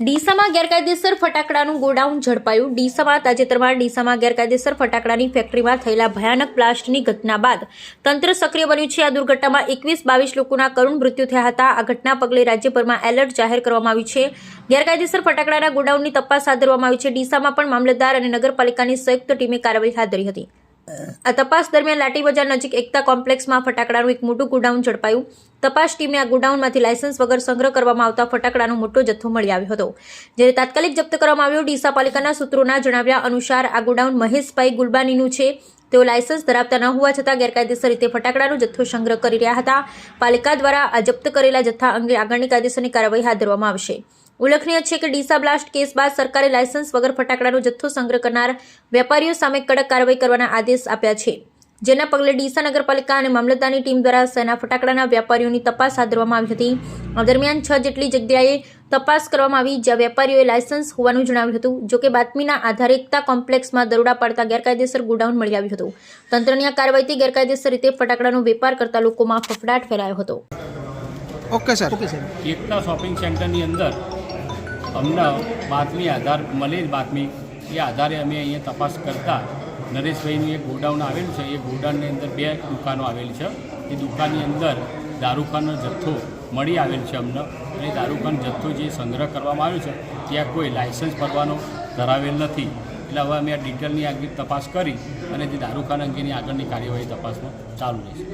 ડીસામાં ગેરકાયદેસર ફટાકડાનું ગોડાઉન ઝડપાયું. ડીસામાં તાજેતરમાં ડીસામાં ગેરકાયદેસર ફટાકડાની ફેક્ટરીમાં થયેલા ભયાનક બ્લાસ્ટની ઘટના બાદ તંત્ર સક્રિય બન્યું છે. આ દુર્ઘટનામાં એકવીસ બાવીસ લોકોના કરુણ મૃત્યુ થયા હતા. આ ઘટના પગલે રાજ્યભરમાં એલર્ટ જાહેર કરવામાં આવ્યું છે. ગેરકાયદેસર ફટાકડાના ગોડાઉનની તપાસ હાથ ધરવામાં આવી છે. ડીસામાં પણ મામલતદાર અને નગરપાલિકાની સંયુક્ત ટીમે કાર્યવાહી હાથ ધરી હતી. આ તપાસ દરમિયાન લાટી બજાર નજીક એકતા કોમ્પ્લેક્સમાં ફટાકડાનું એક મોટું ગોડાઉન ઝડપાયું. તપાસ ટીમે આ ગોડાઉનમાંથી લાયસન્સ વગર સંગ્રહ કરવામાં આવતા ફટાકડાનો મોટો જથ્થો મળી આવ્યો હતો. જ્યારે તાત્કાલિક જપ્ત કરવામાં આવ્યો, ડીસા પાલિકાના સૂત્રોના જણાવ્યા અનુસાર આ ગોડાઉન મહેશભાઈ ગુલબાનીનું છે. તેઓ લાયસન્સ ધરાવતા ન હોવા છતાં ગેરકાયદેસર રીતે ફટાકડાનો જથ્થો સંગ્રહ કરી રહ્યા હતા. પાલિકા દ્વારા આ જપ્ત કરેલા જથ્થા અંગે આગળની કાયદેસરની કાર્યવાહી હાથ ધરવામાં આવશે. ઉલ્લેખનીય છે કે ડીસા બ્લાસ્ટ કેસ બાદ સરકારે લાયસન્સ વગર ફટાકડાનો જથ્થો સંગ્રહ કરનાર વેપારીઓ સામે કડક કાર્યવાહી કરવાના આદેશ આપ્યા છે. જેના પગલે ડીસા નગરપાલિકા અને મામલતદારની ટીમ દ્વારા સેના ફટાકડાના વેપારીઓની તપાસ હાથ ધરવામાં આવી હતી. આ દરમિયાન છ જેટલી જગ્યાએ તપાસ કરવામાં આવી જ્યાં વેપારીઓએ લાયસન્સ હોવાનું જણાવ્યું હતું જોકે બાતમીના આધારે એકતા કોમ્પ્લેક્સમાં દરોડા પાડતા ગેરકાયદેસર ગોડાઉન મળી આવ્યું હતું. તંત્રની આ કાર્યવાહીથી ગેરકાયદેસર રીતે ફટાકડાનો વેપાર કરતા લોકોમાં ફફડાટ ફેલાયો હતો. Okay sir. Okay sir Ekta shopping સેન્ટરની અંદર અમને બાતમી આધાર મળેલ બાતમી એ આધારે અમે અહીંયા તપાસ કરતા નરેશભાઈનું એક ગોડાઉન આવેલું છે. એ ગોડાઉનની અંદર બે દુકાનો આવેલી છે. એ દુકાનની અંદર દારૂખાનો જથ્થો મળી આવેલ છે અમને અને દારૂખાન જથ્થો જે સંગ્રહ કરવામાં આવ્યો છે, ત્યાં કોઈ લાયસન્સ ભરવાનો ધરાવેલ નથી. એટલે હવે અમે આ ડિટેલની આગળ તપાસ કરી અને જે દારૂખાના અંગેની આગળની કાર્યવાહી તપાસમાં ચાલુ રહેશે.